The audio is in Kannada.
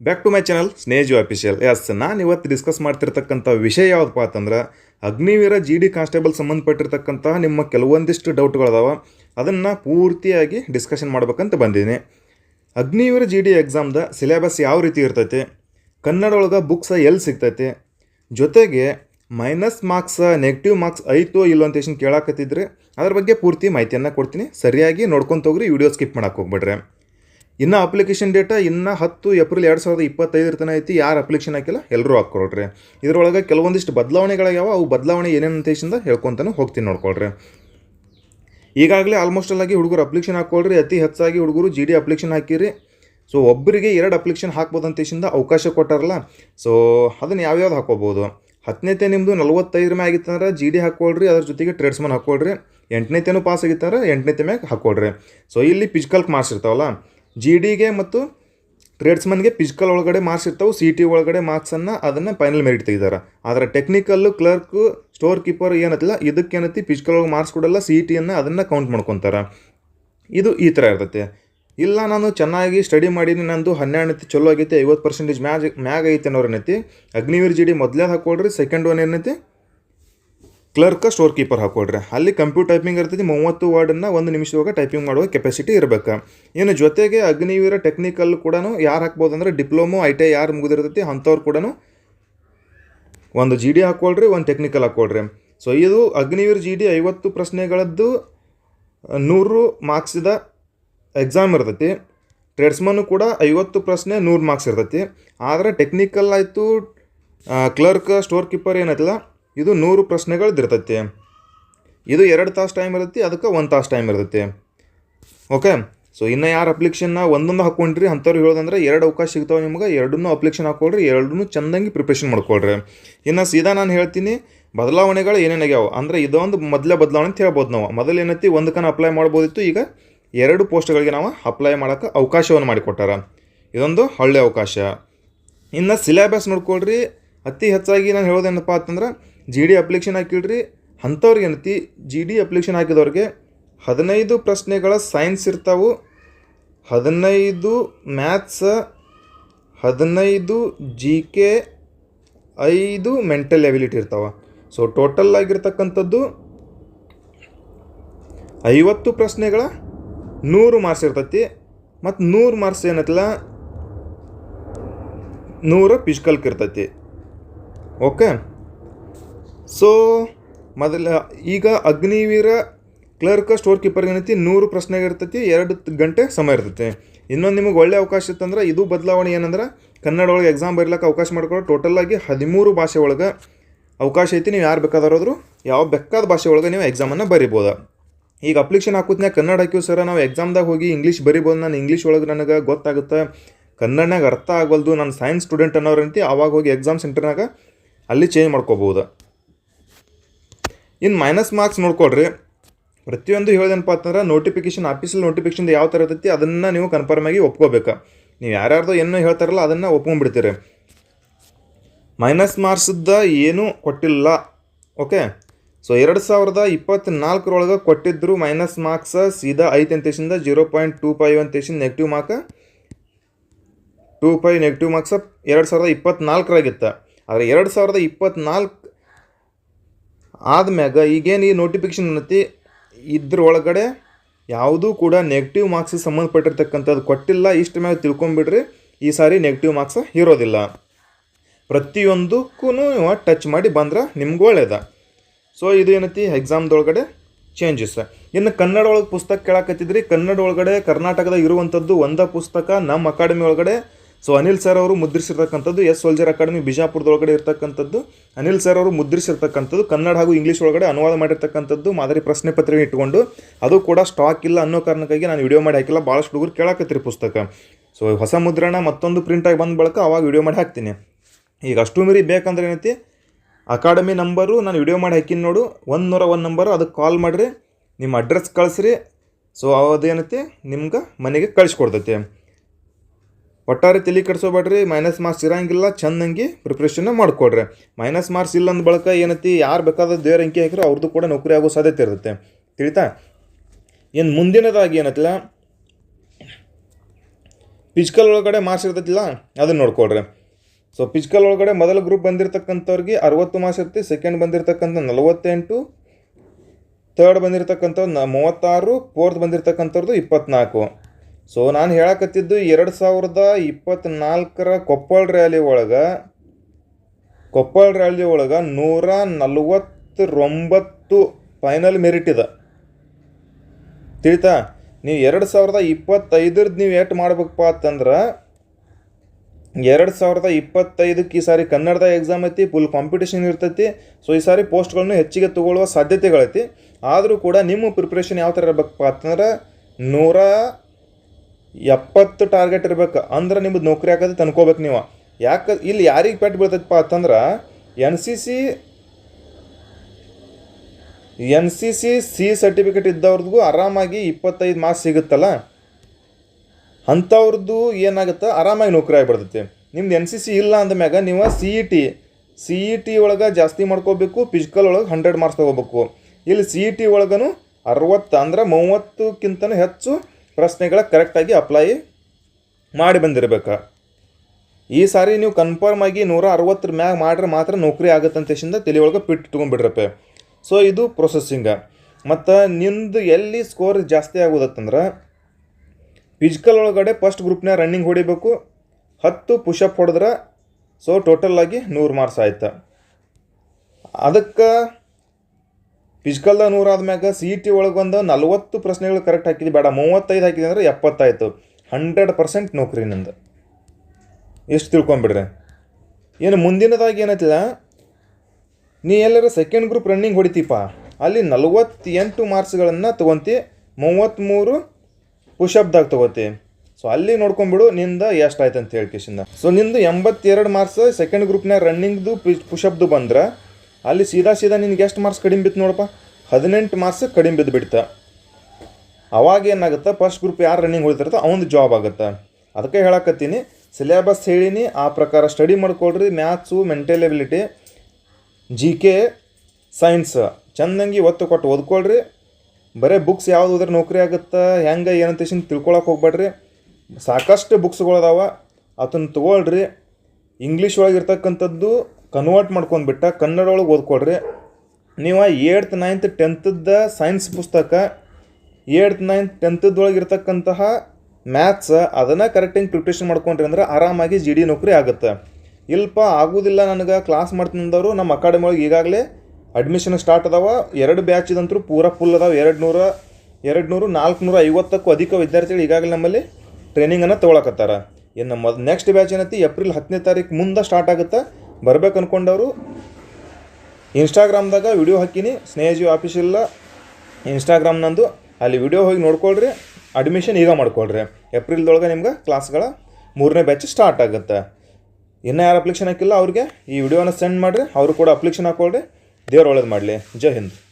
ಬ್ಯಾಕ್ ಟು ಮೈ ಚಾನಲ್ ಸ್ನೇಜು ಅಫಿಷಿಯಲ್ ಎಸ್ ನಾನು ಇವತ್ತು ಡಿಸ್ಕಸ್ ಮಾಡ್ತಿರ್ತಕ್ಕಂಥ ವಿಷಯ ಯಾವುದಪ್ಪ ಅಂತಂದ್ರೆ, ಅಗ್ನಿವೀರ ಜಿ ಡಿ ಕಾನ್ಸ್ಟೇಬಲ್ ಸಂಬಂಧಪಟ್ಟಿರ್ತಕ್ಕಂತಹ ನಿಮ್ಮ ಕೆಲವೊಂದಿಷ್ಟು ಡೌಟ್ಗಳದಾವ ಅದನ್ನು ಪೂರ್ತಿಯಾಗಿ ಡಿಸ್ಕಷನ್ ಮಾಡ್ಬೇಕಂತ ಬಂದಿದ್ದೀನಿ. ಅಗ್ನಿವೀರ ಜಿ ಡಿ ಎಕ್ಸಾಮ್ದ ಸಿಲೆಬಸ್ ಯಾವ ರೀತಿ ಇರ್ತೈತೆ? ಕನ್ನಡ ಒಳಗೆ ಬುಕ್ಸ ಎಲ್ಲಿ ಸಿಗ್ತೈತೆ? ಜೊತೆಗೆ ಮೈನಸ್ ಮಾರ್ಕ್ಸ್ ನೆಗೆಟಿವ್ ಮಾರ್ಕ್ಸ್ ಐತೋ ಇಲ್ಲೋ ಅಂತ ಕೇಳಾಕತ್ತಿದ್ರೆ? ಅದ್ರ ಬಗ್ಗೆ ಪೂರ್ತಿ ಮಾಹಿತಿಯನ್ನು ಕೊಡ್ತೀನಿ. ಸರಿಯಾಗಿ ನೋಡ್ಕೊಂತ ಹೋಗ್ರಿ ವಿಡಿಯೋ ಸ್ಕಿಪ್ ಮಾಡೋಕೆ ಹೋಗ್ಬೇಡ್ರಿ. ಇನ್ನು ಅಪ್ಲಿಕೇಶನ್ ಡೇಟಾ ಇನ್ನು ಹತ್ತು ಏಪ್ರಿಲ್ ಎರಡು ಸಾವಿರದ ಇಪ್ಪತ್ತೈದರ ತನಕ ಐತಿ. ಯಾರು ಅಪ್ಲಿಕೇಶನ್ ಹಾಕಿಲ್ಲ ಎಲ್ಲರೂ ಹಾಕ್ಕೊಳ್ರಿ. ಇದರೊಳಗೆ ಕೆಲವೊಂದಿಷ್ಟು ಬದಲಾವಣೆಗಳಾಗ್ಯಾವ ಅವು ಬದಲಾವಣೆ ಏನೇನು ಅಂತೇಶಿಂದ ಹೇಳ್ಕೊತಾನೆ ಹೋಗ್ತೀನಿ ನೋಡ್ಕೊಳ್ರಿ. ಈಗಾಗಲೇ ಆಲ್ಮೋಸ್ಟ್ ಅಲ್ಲಾಗಿ ಹುಡುಗರು ಅಪ್ಲಿಕೇಶನ್ ಹಾಕ್ಕೊಳ್ರಿ. ಅತಿ ಹೆಚ್ಚಾಗಿ ಹುಡುಗರು ಜಿ ಡಿ ಅಪ್ಲಿಕೇಶನ್ ಹಾಕಿರಿ. ಸೊ ಒಬ್ಬರಿಗೆ ಎರಡು ಅಪ್ಲಿಕೇಶನ್ ಹಾಕ್ಬೋದು ಅಂತೇಶಿಂದ ಅವಕಾಶ ಕೊಟ್ಟಾರಲ್ಲ. ಸೊ ಅದನ್ನು ಯಾವ್ಯಾವ್ದು ಹಾಕೋಬೋದು ಹತ್ತನೇತೆ ನಿಮ್ಮದು ನಲ್ವತ್ತೈದರ ಮ್ಯಾಗ ಆಗಿತ್ತಂದ್ರೆ ಜಿ ಡಿ ಹಾಕ್ಕೊಳ್ರಿ. ಅದ್ರ ಜೊತೆಗೆ ಟ್ರೇಡ್ಸ್ಮನ್ ಹಾಕ್ಕೊಳ್ರಿ. ಎಂಟನೇತೇನು ಪಾಸ್ ಆಗಿತ್ತಂದ್ರೆ ಎಂಟನೇತೆ ಮ್ಯಾಗ ಹಾಕ್ಕೊಳ್ರಿ. ಸೊ ಇಲ್ಲಿ ಫಿಸಿಕಲ್ ಮಾರ್ಕ್ಸ್ ಇರ್ತಾವಲ್ಲ. ಜಿ ಡಿಗೆ ಮತ್ತು ಟ್ರೇಡ್ಸ್ಮನ್ಗೆ ಫಿಸಿಕಲ್ ಒಳಗಡೆ ಮಾರ್ಕ್ಸ್ ಇರ್ತಾವೆ ಸಿ ಟಿ ಒಳಗಡೆ ಮಾರ್ಕ್ಸನ್ನು ಅದನ್ನು ಫೈನಲ್ ಮೆರಿಟ್ ತೆಗಿದಾರೆ ಆದರೆ ಟೆಕ್ನಿಕಲ್ಲು ಕ್ಲರ್ಕು ಸ್ಟೋರ್ ಕೀಪರ್ ಏನತ್ತಿಲ್ಲ ಇದಕ್ಕೇನತಿ ಫಿಸಿಕಲ್ ಒಳಗೆ ಮಾರ್ಕ್ಸ್ ಕೊಡಲ್ಲ ಸಿ ಟಿಯನ್ನು ಅದನ್ನು ಕೌಂಟ್ ಮಾಡ್ಕೊತಾರೆ. ಇದು ಈ ಥರ ಇರ್ತೈತೆ. ಇಲ್ಲ, ನಾನು ಚೆನ್ನಾಗಿ ಸ್ಟಡಿ ಮಾಡೀನಿ, ನಂದು ಹನ್ನೆರಡನೇತಿ ಚಲೋ ಆಗೈತೆ, ಐವತ್ತು ಪರ್ಸೆಂಟೇಜ್ ಮ್ಯಾಜ್, ಮ್ಯಾಗ ಐತೆ ಅನ್ನೋರು ಏನೈತಿ ಅಗ್ನಿವೀರ್ ಜಿ ಡಿ ಮೊದಲೇ ಹಾಕೊಳ್ರಿ ಸೆಕೆಂಡ್ ಒನ್ ಏನೈತಿ ಕ್ಲರ್ಕ ಸ್ಟೋರ್ ಕೀಪರ್ ಹಾಕೊಡ್ರಿ ಅಲ್ಲಿ ಕಂಪ್ಯೂಟರ್ ಟೈಪಿಂಗ್ ಇರ್ತೈತಿ, ಮೂವತ್ತು ವರ್ಡನ್ನು ಒಂದು ನಿಮಿಷವಾಗ ಟೈಪಿಂಗ್ ಮಾಡುವ ಕೆಪಾಸಿಟಿ ಇರಬೇಕು. ಇನ್ನು ಜೊತೆಗೆ ಅಗ್ನಿವೀರ ಟೆಕ್ನಿಕಲ್ ಕೂಡ ಯಾರು ಹಾಕ್ಬೋದು ಅಂದ್ರೆ ಡಿಪ್ಲೊಮೊ ಐ ಟಿ ಐ ಯಾರು ಮುಗಿದಿರ್ತೈತಿ ಅಂಥವ್ರು ಕೂಡ ಒಂದು ಜಿ ಡಿ ಹಾಕ್ಕೊಳ್ರಿ ಒಂದು ಟೆಕ್ನಿಕಲ್ ಹಾಕ್ಕೊಳ್ರಿ ಸೊ ಇದು ಅಗ್ನಿವೀರ್ ಜಿ ಡಿ ಐವತ್ತು ಪ್ರಶ್ನೆಗಳದ್ದು ನೂರು ಮಾರ್ಕ್ಸಿದ ಎಕ್ಸಾಮ್ ಇರ್ತೈತಿ. ಟ್ರೇಡ್ಸ್ಮನ್ನು ಕೂಡ ಐವತ್ತು ಪ್ರಶ್ನೆ, ನೂರು ಮಾರ್ಕ್ಸ್ ಇರ್ತೈತಿ. ಆದರೆ ಟೆಕ್ನಿಕಲ್ ಆಯಿತು ಕ್ಲರ್ಕ್ ಸ್ಟೋರ್ ಕೀಪರ್ ಏನೈತಲ್ಲ ಇದು ನೂರು ಪ್ರಶ್ನೆಗಳದ್ದು ಇರ್ತೈತಿ ಇದು ಎರಡು ತಾಸು ಟೈಮ್ ಇರ್ತೈತಿ, ಅದಕ್ಕೆ ಒಂದು ತಾಸು ಟೈಮ್ ಇರ್ತೈತಿ. ಓಕೆ ಸೊ ಇನ್ನು ಯಾರು ಅಪ್ಲಿಕೇಶನ್ನ ಒಂದೊಂದು ಹಾಕ್ಕೊಂಡ್ರಿ ಅಂಥವ್ರು ಹೇಳೋದಂದ್ರೆ ಎರಡು ಅವಕಾಶ ಸಿಗ್ತಾವೆ ನಿಮ್ಗೆ, ಎರಡನ್ನೂ ಅಪ್ಲಿಕೇಶನ್ ಹಾಕ್ಕೊಳ್ರಿ ಎರಡನ್ನೂ ಚೆಂದಂಗೆ ಪ್ರಿಪ್ರೇಷನ್ ಮಾಡ್ಕೊಳ್ರಿ. ಇನ್ನು ಸೀದಾ ನಾನು ಹೇಳ್ತೀನಿ, ಬದಲಾವಣೆಗಳು ಏನೇನಾಗ್ಯಾವ ಅಂದರೆ ಇದೊಂದು ಮೊದಲೇ ಬದಲಾವಣೆ ಅಂತ ಹೇಳ್ಬೋದು ನಾವು. ಮೊದಲು ಏನೈತಿ ಒಂದು ಕನ ಅಪ್ಲೈ ಮಾಡ್ಬೋದಿತ್ತು, ಈಗ ಎರಡು ಪೋಸ್ಟ್ಗಳಿಗೆ ನಾವು ಅಪ್ಲೈ ಮಾಡೋಕ್ಕೆ ಅವಕಾಶವನ್ನು ಮಾಡಿಕೊಟ್ಟಾರ. ಇದೊಂದು ಒಳ್ಳೆಯ ಅವಕಾಶ. ಇನ್ನು ಸಿಲೆಬಸ್ ನೋಡ್ಕೊಳ್ರಿ, ಅತಿ ಹೆಚ್ಚಾಗಿ ನಾನು ಹೇಳೋದೇನಪ್ಪ ಅಂತಂದ್ರೆ ಜಿ ಡಿ ಅಪ್ಲಿಕೇಶನ್ ಹಾಕಿಡ್ರಿ ಅಂಥವ್ರಿಗೆ ಏನತಿ ಜಿ ಡಿ ಅಪ್ಲಿಕೇಶನ್ ಹಾಕಿದವ್ರಿಗೆ ಹದಿನೈದು ಪ್ರಶ್ನೆಗಳ ಸೈನ್ಸ್ ಇರ್ತಾವು. ಹದಿನೈದು ಮ್ಯಾಥ್ಸ್ ಹದಿನೈದು ಜಿ ಕೆ ಐದು ಮೆಂಟಲ್ ಎಬಿಲಿಟಿ ಇರ್ತಾವೆ. ಸೊ ಟೋಟಲ್ ಆಗಿರ್ತಕ್ಕಂಥದ್ದು ಐವತ್ತು ಪ್ರಶ್ನೆಗಳ ನೂರು ಮಾರ್ಕ್ಸ್ ಇರ್ತೈತಿ. ಮತ್ತು ನೂರು ಮಾರ್ಕ್ಸ್ ಏನೈತಲ್ಲ, ನೂರು ಫಿಸಿಕಲ್ಕ್ ಇರ್ತೈತಿ. ಓಕೆ ಸೊ ಮೊದಲ, ಈಗ ಅಗ್ನಿವೀರ ಕ್ಲರ್ಕ್ ಸ್ಟೋರ್ ಕೀಪರ್ ಏನೈತಿ ನೂರು ಪ್ರಶ್ನೆಗೆ ಇರ್ತೈತಿ, ಎರಡು ಗಂಟೆ ಸಮಯ ಇರ್ತೈತಿ. ಇನ್ನೊಂದು ನಿಮಗೆ ಒಳ್ಳೆ ಅವಕಾಶ ಇತ್ತಂದ್ರೆ ಇದು ಬದಲಾವಣೆ ಏನಂದ್ರೆ, ಕನ್ನಡ ಒಳಗೆ ಎಕ್ಸಾಮ್ ಬರಲಿಕ್ಕೆ ಅವಕಾಶ ಮಾಡ್ಕೊಳ್ಳೋ ಟೋಟಲ್ ಆಗಿ ಹದಿಮೂರು ಭಾಷೆ ಒಳಗೆ ಅವಕಾಶ ಐತಿ, ನೀವು ಯಾರು ಬೇಕಾದವ್ರಾದ್ರು ಯಾವ ಬೇಕಾದ ಭಾಷೆ ಒಳಗೆ ನೀವು ಎಕ್ಸಾಮನ್ನು ಬರಿಬೋದು. ಈಗ ಅಪ್ಲಿಕೇಶನ್ ಹಾಕೋತ್ನ ಕನ್ನಡ ಹಾಕಿವ್ ಸರ ನಾವು ಎಕ್ಸಾಮ್ದಾಗ ಹೋಗಿ ಇಂಗ್ಲೀಷ್ ಬರಿಬೋದು, ನಾನು ಇಂಗ್ಲೀಷ್ ಒಳಗೆ ನನಗೆ ಗೊತ್ತಾಗುತ್ತೆ, ಕನ್ನಡನಾಗ ಅರ್ಥ ಆಗವಲ್ದು, ನಾನು ಸೈನ್ಸ್ ಸ್ಟೂಡೆಂಟ್ ಅನ್ನೋರಂತಿ ಆವಾಗ ಹೋಗಿ ಎಕ್ಸಾಮ್ ಸೆಂಟರ್ನಾಗ ಅಲ್ಲಿ ಚೇಂಜ್ ಮಾಡ್ಕೋಬೋದು. ಇನ್ನು ಮೈನಸ್ ಮಾರ್ಕ್ಸ್ ನೋಡ್ಕೊಳ್ರಿ. ಪ್ರತಿಯೊಂದು ಹೇಳೋದೇನಪ್ಪ ಅಂತಂದ್ರೆ ನೋಟಿಫಿಕೇಶನ್ ಆಫೀಸಲ್ಲಿ ನೋಟಿಫಿಕೇಶನ್ ಯಾವ ಥರ ಇರ್ತೈತಿ ಅದನ್ನು ನೀವು ಕನ್ಫರ್ಮ್ ಆಗಿ ಒಪ್ಕೋಬೇಕು. ನೀವು ಯಾರ್ಯಾರ್ದು ಏನು ಹೇಳ್ತಾರಲ್ಲ ಅದನ್ನು ಒಪ್ಕೊಂಡ್ಬಿಡ್ತೀರಿ. ಮೈನಸ್ ಮಾರ್ಕ್ಸ್ದ ಏನೂ ಕೊಟ್ಟಿಲ್ಲ. ಓಕೆ ಸೊ ಎರಡು ಸಾವಿರದ ಇಪ್ಪತ್ತ್ನಾಲ್ಕರೊಳಗೆ ಕೊಟ್ಟಿದ್ದರು ಮೈನಸ್ ಮಾರ್ಕ್ಸ್ ಸೀದಾ ಐದು ಅಂತೇಶಿಂದ zero point two five ಅಂತೇಶಿಂದ negative mark two five negative marks ಎರಡು ಸಾವಿರದ ಇಪ್ಪತ್ತ್ನಾಲ್ಕರಾಗಿತ್ತು ಆದರೆ ಎರಡು ಸಾವಿರದ ಇಪ್ಪತ್ತ್ನಾಲ್ಕು ಆದ್ಮ್ಯಾಗ ಈಗೇನು ಈ ನೋಟಿಫಿಕೇಶನ್ ಅನ್ನತಿ ಇದ್ರೊಳಗಡೆ ಯಾವುದೂ ಕೂಡ ನೆಗೆಟಿವ್ ಮಾರ್ಕ್ಸ್ ಸಂಬಂಧಪಟ್ಟಿರ್ತಕ್ಕಂಥದ್ದು ಕೊಟ್ಟಿಲ್ಲ, ಇಷ್ಟು ಮ್ಯಾಗ ತಿಳ್ಕೊಂಬಿಡ್ರಿ, ಈ ಸಾರಿ ನೆಗೆಟಿವ್ ಮಾರ್ಕ್ಸ್ ಇರೋದಿಲ್ಲ. ಪ್ರತಿಯೊಂದಕ್ಕೂ ಟಚ್ ಮಾಡಿ ಬಂದ್ರೆ ನಿಮ್ಗೆ ಒಳ್ಳೇದ. ಸೊ ಇದು ಏನೈತಿ ಎಕ್ಸಾಮ್ದೊಳಗಡೆ ಚೇಂಜಸ್ ಇನ್ನು ಕನ್ನಡ ಒಳಗೆ ಪುಸ್ತಕ ಕೇಳಾಕತ್ತಿದ್ರಿ, ಕನ್ನಡ ಒಳಗಡೆ ಕರ್ನಾಟಕದಾಗ ಇರುವಂಥದ್ದು ಒಂದ ಪುಸ್ತಕ, ನಮ್ಮ ಅಕಾಡೆಮಿ ಒಳಗಡೆ ಸೊ ಅನಿಲ್ ಸರ್ ಅವರು ಮುದ್ರಿಸಿರ್ತಕ್ಕಂಥದ್ದು ಎಸ್ ಸೋಲ್ಜರ್ ಅಕಾಡೆಮಿ ಬಿಜಾಪುರದೊಳಗಡೆ ಇರತಕ್ಕಂಥದ್ದು. ಅನಿಲ್ ಸರ್ ಅವರು ಮುದ್ರಿಸಿರ್ತಕ್ಕಂಥದ್ದು ಕನ್ನಡ ಹಾಗೂ ಇಂಗ್ಲೀಷ್ ಒಳಗಡೆ ಅನುವಾದ ಮಾಡಿರ್ತಕ್ಕಂಥದ್ದು ಮಾದರಿ ಪ್ರಶ್ನೆ ಪತ್ರಿಕೆ ಇಟ್ಕೊಂಡು ಅದು ಕೂಡ ಸ್ಟಾಕ್ ಇಲ್ಲ ಅನ್ನೋ ಕಾರಣಕ್ಕಾಗಿ ನಾನು ವಿಡಿಯೋ ಮಾಡಿ ಹಾಕಿಲ್ಲ ಭಾಳಷ್ಟು ಹುಡುಗರು ಕೇಳಾಕತ್ತೀರಿ ಪುಸ್ತಕ. ಸೊ ಹೊಸ ಮುದ್ರಣ ಮತ್ತೊಂದು ಪ್ರಿಂಟಾಗಿ ಬಂದ ಬಳಿಕ ಅವಾಗ ವಿಡಿಯೋ ಮಾಡಿ ಹಾಕ್ತೀನಿ. ಈಗ ಅಷ್ಟು ಮೀರಿ ಬೇಕಂದ್ರೆ ಏನೈತಿ? ಅಕಾಡೆಮಿ ನಂಬರು ನಾನು ವಿಡಿಯೋ ಮಾಡಿ ಹಾಕಿನ ನೋಡು, ಒಂದು ನೂರ ಒಂದು ನಂಬರು ಅದಕ್ಕೆ ಕಾಲ್ ಮಾಡಿರಿ, ನಿಮ್ಮ ಅಡ್ರೆಸ್ ಕಳಿಸ್ರಿ. ಸೊ ಅದೇನೈತಿ ನಿಮ್ಗೆ ಮನೆಗೆ ಕಳಿಸ್ಕೊಡ್ತೈತಿ ಒಟ್ಟಾರೆ ತಲೆ ಕೆಡಿಸೋಬೇಡ್ರಿ ಮೈನಸ್ ಮಾರ್ಕ್ಸ್ ಇರೋಂಗಿಲ್ಲ ಚಂದಂಗಿ ಪ್ರಿಪ್ರೇಷನ್ನ ಮಾಡ್ಕೊಡ್ರಿ. ಮೈನಸ್ ಮಾರ್ಕ್ಸ್ ಇಲ್ಲ ಅಂದ ಬಳಕ ಏನೈತಿ, ಯಾರು ಬೇಕಾದ ದೇವ್ರ ಅಂಕಿ ಹಾಕಿದ್ರೆ ಅವ್ರದ್ದು ಕೂಡ ನೌಕರಿ ಆಗೋ ಸಾಧ್ಯತೆ ಇರುತ್ತೆ. ತಿಳಿತಾ? ಏನು ಮುಂದಿನದಾಗಿ ಏನತ್ತಿಲ್ಲ ಫಿಸಿಕಲ್ ಒಳಗಡೆ ಮಾರ್ಕ್ಸ್ ಇರ್ತೈತಿಲ್ಲ, ಅದನ್ನು ನೋಡ್ಕೊಳ್ರಿ. ಸೊ ಫಿಸಿಕಲ್ ಒಳಗಡೆ ಮೊದಲ ಗ್ರೂಪ್ ಬಂದಿರತಕ್ಕಂಥವ್ರಿಗೆ ಅರವತ್ತು ಮಾರ್ಕ್ಸ್ ಇರುತ್ತೆ ಸೆಕೆಂಡ್ ಬಂದಿರತಕ್ಕಂಥ ನಲವತ್ತೆಂಟು ತರ್ಡ್ ಬಂದಿರತಕ್ಕಂಥವ್ರು ಮೂವತ್ತಾರು ಫೋರ್ತ್ ಬಂದಿರತಕ್ಕಂಥವ್ರದ್ದು ಇಪ್ಪತ್ನಾಲ್ಕು. ಸೊ ನಾನು ಹೇಳಕತ್ತಿದ್ದು ಎರಡು ಸಾವಿರದ ಇಪ್ಪತ್ತ್ನಾಲ್ಕರ ಕೊಪ್ಪಳ ರ್ಯಾಲಿ ಒಳಗೆ, ಕೊಪ್ಪಳ ರ್ಯಾಲಿ ಒಳಗೆ ನೂರ ನಲವತ್ತೊಂಬತ್ತು ಫೈನಲ್ ಮೆರಿಟ್ ಇದೆ. ತಿಳಿತಾ? ನೀವು ಎರಡು ಸಾವಿರದ ಇಪ್ಪತ್ತೈದರದ್ದು ನೀವು ಎಷ್ಟು ಮಾಡ್ಬೇಕಪ್ಪ ಅಂತಂದ್ರೆ, ಎರಡು ಸಾವಿರದ ಇಪ್ಪತ್ತೈದಕ್ಕೆ ಈ ಸಾರಿ ಕನ್ನಡದ ಎಕ್ಸಾಮ್ ಐತಿ ಫುಲ್ ಕಾಂಪಿಟೇಷನ್ ಇರ್ತೈತಿ. ಸೊ ಈ ಸಾರಿ ಪೋಸ್ಟ್ಗಳನ್ನು ಹೆಚ್ಚಿಗೆ ತಗೊಳ್ಳುವ ಸಾಧ್ಯತೆಗಳೈತಿ. ಆದರೂ ಕೂಡ ನಿಮ್ಮ ಪ್ರಿಪ್ರೇಷನ್ ಯಾವ ಥರ ಇರಬೇಕಪ್ಪ ಅಂತಂದ್ರೆ, ನೂರ ಎಪ್ಪತ್ತು ಟಾರ್ಗೆಟ್ ಇರ್ಬೇಕು. ಅಂದ್ರೆ ನಿಮ್ಮದು ನೌಕರಿ ಹಾಕೋದು ತಂದ್ಕೋಬೇಕು ನೀವು. ಯಾಕೆ, ಇಲ್ಲಿ ಯಾರಿಗೆ ಪೆಟ್ಟು ಬೀಳ್ತೈತಪ್ಪ ಅಂತಂದ್ರೆ N C C N C C C certificate ಇದ್ದವ್ರಿಗೂ ಆರಾಮಾಗಿ ಇಪ್ಪತ್ತೈದು ಮಾರ್ಕ್ಸ್ ಸಿಗುತ್ತಲ್ಲ? ಅಂಥವ್ರದ್ದು ಏನಾಗುತ್ತೆ? ಆರಾಮಾಗಿ ನೌಕರಿ ಆಗಿಬಿಡ್ತೈತಿ. ನಿಮ್ದು ಎನ್ ಸಿ ಸಿ ಇಲ್ಲ ಅಂದಮ್ಯಾಗ ನೀವು C E T C E T ಒಳಗೆ ಜಾಸ್ತಿ ಮಾಡ್ಕೋಬೇಕು ಫಿಸಿಕಲ್ ಒಳಗೆ ಹಂಡ್ರೆಡ್ ಮಾರ್ಕ್ಸ್ ತೊಗೋಬೇಕು. ಇಲ್ಲಿ ಸಿ ಇ ಟಿ ಒಳಗೂ ಅರವತ್ತು ಅಂದ್ರೆ ಮೂವತ್ತಕ್ಕಿಂತನೂ ಹೆಚ್ಚು ಪ್ರಶ್ನೆಗಳ ಕರೆಕ್ಟಾಗಿ ಅಪ್ಲೈ ಮಾಡಿ ಬಂದಿರಬೇಕು. ಈ ಸಾರಿ ನೀವು ಕನ್ಫರ್ಮ್ ಆಗಿ ನೂರ ಅರವತ್ತರ ಮ್ಯಾಗ ಮಾಡ್ರೆ ಮಾತ್ರ ನೌಕರಿ ಆಗುತ್ತಂತೇಶಿಂದ ತಲೆ ಒಳಗೆ ಪಿಟ್ ತೊಗೊಂಡ್ಬಿಡ್ರಪ್ಪ ಸೊ ಇದು ಪ್ರೊಸೆಸ್ಸಿಂಗ ಮತ್ತು ನಿಂದು ಎಲ್ಲಿ ಸ್ಕೋರ್ ಜಾಸ್ತಿ ಆಗೋದತ್ತಂದ್ರೆ ಫಿಸಿಕಲ್ ಒಳಗಡೆ ಫಸ್ಟ್ ಗ್ರೂಪ್ನಾಗ ರನ್ನಿಂಗ್ ಹೊಡಿಬೇಕು, ಹತ್ತು ಪುಷಪ್ ಹೊಡೆದ್ರೆ ಸೊ ಟೋಟಲ್ ಆಗಿ ನೂರು ಮಾರ್ಕ್ಸ್ ಆಯ್ತು. ಅದಕ್ಕೆ ಫಿಸಿಕಲ್ದಾಗ ನೂರು ಆದ್ಮ್ಯಾಗ ಸಿ ಇ ಟಿ ಒಳಗೆ ಒಂದು ನಲ್ವತ್ತು ಪ್ರಶ್ನೆಗಳು ಕರೆಕ್ಟ್ ಹಾಕಿದ್ವಿ ಬೇಡ, ಮೂವತ್ತೈದು ಹಾಕಿದೆ ಅಂದ್ರೆ ಎಪ್ಪತ್ತಾಯಿತು. ಹಂಡ್ರೆಡ್ ಪರ್ಸೆಂಟ್ ನೌಕರಿ ನಂದು. ಎಷ್ಟು ತಿಳ್ಕೊಂಬಿಡ್ರಿ? ಏನು ಮುಂದಿನದಾಗಿ ಏನೈತಿಲ್ಲ? ನೀ ಎಲ್ಲರ ಸೆಕೆಂಡ್ ಗ್ರೂಪ್ ರನ್ನಿಂಗ್ ಹೊಡಿತೀಪ? ಅಲ್ಲಿ ನಲವತ್ತೆಂಟು ಮಾರ್ಕ್ಸ್ಗಳನ್ನು ತೊಗೊಂತಿ ಮೂವತ್ತ್ಮೂರು ಪುಷಪ್ದಾಗ ತೊಗೋತಿ. ಸೊ ಅಲ್ಲಿ ನೋಡ್ಕೊಂಬಿಡು, ನಿಂದ ಎಷ್ಟು ಆಯ್ತು ಅಂತ ಹೇಳಿ ಕಿಶಿಂದ. ಸೊ ನಿಂದು ಎಂಬತ್ತೆರಡು ಮಾರ್ಕ್ಸ್ ಸೆಕೆಂಡ್ ಗ್ರೂಪ್ನಾಗ ರನ್ನಿಂಗ್ದು ಪುಷಪ್ದು ಬಂದ್ರೆ ಅಲ್ಲಿ ಸೀದಾ ಸೀದಾ ನಿನಗೆ ಎಷ್ಟು ಮಾರ್ಕ್ಸ್ ಕಡಿಮೆ ಬಿತ್ತು ನೋಡಪ್ಪ? ಹದಿನೆಂಟು ಮಾರ್ಕ್ಸ್ ಕಡಿಮೆ ಬಿದ್ದು ಬಿಡ್ತ ಅವಾಗ ಏನಾಗುತ್ತೆ? ಫಸ್ಟ್ ಗ್ರೂಪ್ ಯಾರು ರನ್ನಿಂಗ್ ಹೊಡಿತಿರ್ತ ಅವನದು ಜಾಬ್ ಆಗುತ್ತೆ. ಅದಕ್ಕೆ ಹೇಳಕತ್ತೀನಿ ಸಿಲೆಬಸ್ ಹೇಳೀನಿ, ಆ ಪ್ರಕಾರ ಸ್ಟಡಿ ಮಾಡ್ಕೊಳ್ರಿ maths mental ability G K science ಚಂದಂಗಿ ಒತ್ತು ಕೊಟ್ಟು ಓದ್ಕೊಳ್ರಿ. ಬರೇ ಬುಕ್ಸ್ ಯಾವ್ದು ಓದ್ರೆ ನೌಕರಿ ಆಗುತ್ತೆ? ಹೆಂಗೆ ಏನಂತ ತಿಳ್ಕೊಳಕ್ಕೆ ಹೋಗ್ಬೇಡ್ರಿ. ಸಾಕಷ್ಟು ಬುಕ್ಸ್ಗಳದಾವ ಅದನ್ನು ತೊಗೊಳ್ರಿ. ಇಂಗ್ಲೀಷ್ ಒಳಗೆ ಇರ್ತಕ್ಕಂಥದ್ದು ಕನ್ವರ್ಟ್ ಮಾಡ್ಕೊಂಡ್ಬಿಟ್ಟ ಕನ್ನಡ ಒಳಗೆ ಓದ್ಕೊಳ್ರಿ. ನೀವು ಏಳ್ತ್ ನೈನ್ತ್ ಟೆಂತದ್ದು ಸೈನ್ಸ್ ಪುಸ್ತಕ ಏಳ್ತ್ ನೈನ್ತ್ ಟೆಂತದ್ದೊಳಗೆ ಇರ್ತಕ್ಕಂತಹ ಮ್ಯಾಥ್ಸ್ ಅದನ್ನು ಕರೆಕ್ಟಿಂಗ್ ಪ್ರಿಪ್ರೇಷನ್ ಮಾಡ್ಕೊಂಡ್ರಿ ಅಂದ್ರೆ ಆರಾಮಾಗಿ ಜಿ ಡಿ ನೌಕರಿ ಆಗುತ್ತೆ. ಇಲ್ಪ ಆಗೋದಿಲ್ಲ ನನಗೆ ಕ್ಲಾಸ್ ಮಾಡ್ತಿದ್ದವರು ನಮ್ಮ ಅಕಾಡೆಮಿ ಒಳಗೆ ಈಗಾಗಲೇ ಅಡ್ಮಿಷನ್ ಸ್ಟಾರ್ಟ್ ಅದಾವ. ಎರಡು ಬ್ಯಾಚ್ ಇದಂತರೂ ಪೂರ ಫುಲ್ ಅದಾವೆ. ಎರಡು ನೂರ ಎರಡು ನೂರು ನಾಲ್ಕುನೂರ ಐವತ್ತಕ್ಕೂ ಅಧಿಕ ವಿದ್ಯಾರ್ಥಿಗಳು ಈಗಾಗಲೇ ನಮ್ಮಲ್ಲಿ ಟ್ರೈನಿಂಗನ್ನು ತೊಗೊಳಕತ್ತಾರ. ಇನ್ನು ಮೊದ್ ನೆಕ್ಸ್ಟ್ ಬ್ಯಾಚ್ ಏನೈತಿ? ಏಪ್ರಿಲ್ ಹತ್ತನೇ ತಾರೀಕು ಮುಂದೆ ಸ್ಟಾರ್ಟ್ ಆಗುತ್ತೆ. ಬರ್ಬೇಕು ಅನ್ಕೊಂಡವರು ಇನ್ಸ್ಟಾಗ್ರಾಮ್ದಾಗ ವಿಡಿಯೋ ಹಾಕಿನಿ ಸ್ನೇಹಜೀವಿ ಆಫೀಸಿಲ್ಲ ಇನ್ಸ್ಟಾಗ್ರಾಮ್ ನಂದು. ಅಲ್ಲಿ ವಿಡಿಯೋ ಹೋಗಿ ನೋಡ್ಕೊಳ್ರಿ. ಅಡ್ಮಿಷನ್ ಈಗ ಮಾಡ್ಕೊಳ್ರಿ. ಏಪ್ರಿಲ್ದೊಳಗೆ ನಿಮ್ಗೆ ಕ್ಲಾಸ್ಗಳ ಮೂರನೇ ಬ್ಯಾಚ್ ಸ್ಟಾರ್ಟ್ ಆಗುತ್ತೆ. ಇನ್ನೂ ಯಾರು ಅಪ್ಲಿಕೇಶನ್ ಹಾಕಿಲ್ಲ ಅವ್ರಿಗೆ, ಈ ವಿಡಿಯೋನ ಸೆಂಡ್ ಮಾಡಿರಿ. ಅವರು ಕೂಡ ಅಪ್ಲಿಕೇಶನ್ ಹಾಕೊಳ್ರಿ. ದೇವ್ರ ಒಳ್ಳೇದು ಮಾಡಲಿ. ಜೈ ಹಿಂದ್.